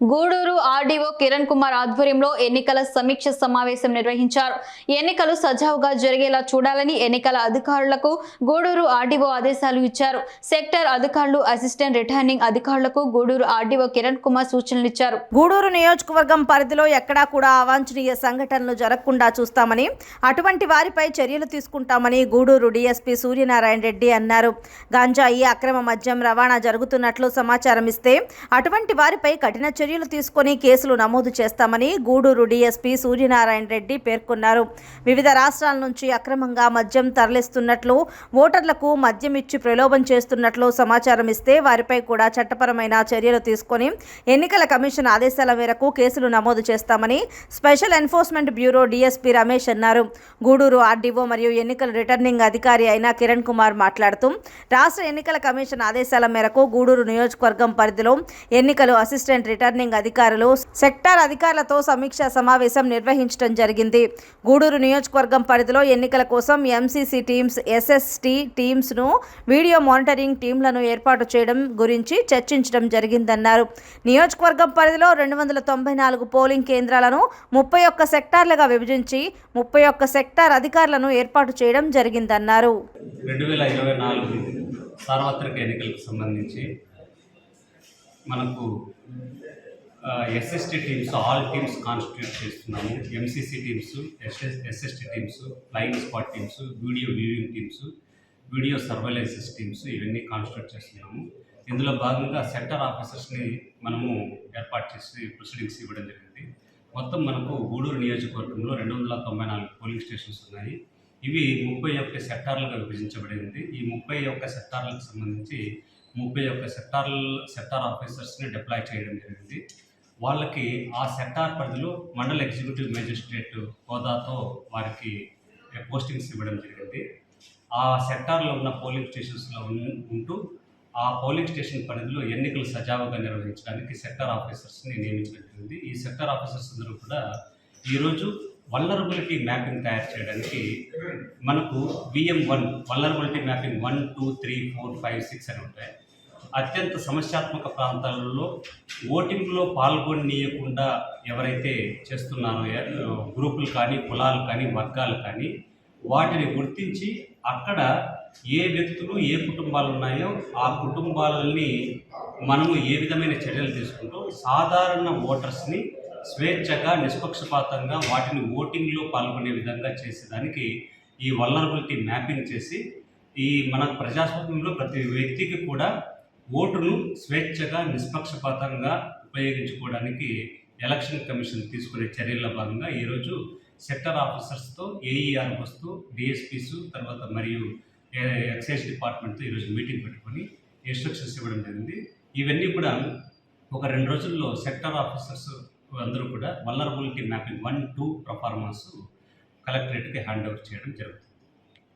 Gudur RDO Kiran Kumar ఆధ్వర్యంలో ఎన్నికల సమీక్ష సమావేశం నిర్వహించారు. ఎన్నికలు సజావుగా జరిగేలా చూడాలని ఎన్నికల అధికారులకు గూడూరు ఆర్డీఓ ఆదేశాలు ఇచ్చారు. సెక్టర్ అధికారులు అసిస్టెంట్ రిటర్నింగ్ అధికారులకు గూడూరు ఆర్డీఓ కిరణ్ కుమార్ సూచనలు ఇచ్చారు. గూడూరు నియోజకవర్గం పరిధిలో ఎక్కడా కూడా అవాంఛనీయ సంఘటనలు జరగకుండా చూస్తామని అటువంటి వారిపై చర్యలు తీసుకుంటామని గూడూరు డీఎస్పీ సూర్యనారాయణ రెడ్డి అన్నారు. గాంజాయి అక్రమ మద్యం రవాణా జరుగుతున్నట్లు సమాచారం ఇస్తే అటువంటి వారిపై కఠిన చర్యలు తీసుకొని కేసులు నమోదు చేస్తామని గూడూరు డీఎస్పీ సూర్యనారాయణ రెడ్డి పేర్కొన్నారు. వివిధ రాష్ట్రాల నుంచి అక్రమంగా మద్యం తరలిస్తున్నట్లు ఓటర్లకు మద్యం ఇచ్చి ప్రలోభం చేస్తున్నట్లు సమాచారం ఇస్తే వారిపై కూడా చట్టపరమైన చర్యలు తీసుకొని ఎన్నికల కమిషన్ ఆదేశాల మేరకు కేసులు నమోదు చేస్తామని special enforcement bureau DSP Ramesh అన్నారు. గూడూరు ఆర్డీఓ మరియు ఎన్నికల రిటర్నింగ్ అధికారి అయిన కిరణ్ కుమార్ మాట్లాడుతూ రాష్ట్ర ఎన్నికల కమిషన్ ఆదేశాల మేరకు గూడూరు నియోజకవర్గం పరిధిలో ఎన్నికలు అసిస్టెంట్ రిటర్నింగ్ అధికారులు సెక్టార్ అధికారులతో సమీక్షా సమావేశం నిర్వహించడం జరిగింది. గూడూరు నియోజకవర్గం పరిధిలో ఎన్నికల కోసం ఎంసీసీ టీమ్స్ ఎస్ఎస్టీ టీమ్స్ను వీడియో మానిటరింగ్ టీంలను ఏర్పాటు చేయడం గురించి చర్చించడం జరిగిందన్నారు. నియోజకవర్గం పరిధిలో రెండు వందల తొంభై నాలుగు పోలింగ్ కేంద్రాలను ముప్పై ఒక్క సెక్టార్లుగా విభజించి ముప్పై ఒక్క సెక్టార్ అధికారులను ఏర్పాటు చేయడం జరిగిందన్నారు. రెండు వేల ఇరవై నాలుగు సార్వత్రిక ఎన్నికలకు సంబంధించి మనకు SST teams all teams constitute చేస్తున్నాము. MCC teams SS SST teams flying spot teams video viewing teams video surveillances teams ఇవన్నీ కాన్స్టిట్యూట్ చేస్తున్నాము. ఇందులో భాగంగా సెక్టర్ ఆఫీసర్స్ని మనము ఏర్పాటు చేసి ప్రొసీడింగ్స్ ఇవ్వడం జరిగింది. మొత్తం మనకు గూడూరు నియోజకవర్గంలో రెండు వందల తొంభై నాలుగు పోలింగ్ స్టేషన్స్ ఉన్నాయి. ఇవి ముప్పై ఒక్క సెక్టార్లుగా విభజించబడింది. ఈ ముప్పై ఒక్క సెక్టార్లకు సంబంధించి ముప్పై ఒక్క సెక్టార్ సెక్టార్ ఆఫీసర్స్ని డిప్లాయ్ చేయడం జరిగింది. వాళ్ళకి ఆ సెక్టార్ పరిధిలో మండల ఎగ్జిక్యూటివ్ మేజిస్ట్రేట్ హోదాతో వారికి పోస్టింగ్స్ ఇవ్వడం జరిగింది. ఆ సెక్టార్లో ఉన్న పోలింగ్ స్టేషన్స్లో ఉంటూ ఆ పోలింగ్ స్టేషన్ పరిధిలో ఎన్నికలు సజావుగా నిర్వహించడానికి సెక్టార్ ఆఫీసర్స్ని నియమించడం జరిగింది. ఈ సెక్టార్ ఆఫీసర్స్ అందరూ కూడా ఈరోజు వల్లరబిలిటీ మ్యాపింగ్ తయారు చేయడానికి మనకు VM one vulnerability mapping one two three four five six అని ఉంటాయి. అత్యంత సమస్యాత్మక ప్రాంతాలలో ఓటింగ్లో పాల్గొననీయకుండా ఎవరైతే చేస్తున్నారో గ్రూపులు కానీ కులాలు కానీ వర్గాలు కానీ వాటిని గుర్తించి అక్కడ ఏ వ్యక్తులు ఏ కుటుంబాలు ఉన్నాయో ఆ కుటుంబాలని మనము ఏ విధమైన చర్యలు తీసుకుంటూ? సాధారణ ఓటర్స్ని స్వేచ్ఛగా నిష్పక్షపాతంగా వాటిని ఓటింగ్లో పాల్గొనే విధంగా చేసేదానికి ఈ వల్నరబిలిటీ మ్యాపింగ్ చేసి ఈ మన ప్రజాస్వామ్యంలో ప్రతి వ్యక్తికి కూడా ఓటును స్వేచ్ఛగా నిష్పక్షపాతంగా ఉపయోగించుకోవడానికి ఎలక్షన్ కమిషన్ తీసుకునే చర్యల్లో భాగంగా ఈరోజు సెక్టర్ ఆఫీసర్స్తో ఏఈఆర్ వస్తూ డిఎస్పీస్ తర్వాత మరియు ఎక్సైజ్ డిపార్ట్మెంట్తో ఈరోజు మీటింగ్ పెట్టుకొని ఇన్స్ట్రక్షన్స్ ఇవ్వడం జరిగింది. ఇవన్నీ కూడా ఒక రెండు రోజుల్లో సెక్టర్ ఆఫీసర్స్ అందరూ కూడా vulnerability mapping one two performance కలెక్టరేట్కి hand over చేయడం జరుగుతుంది.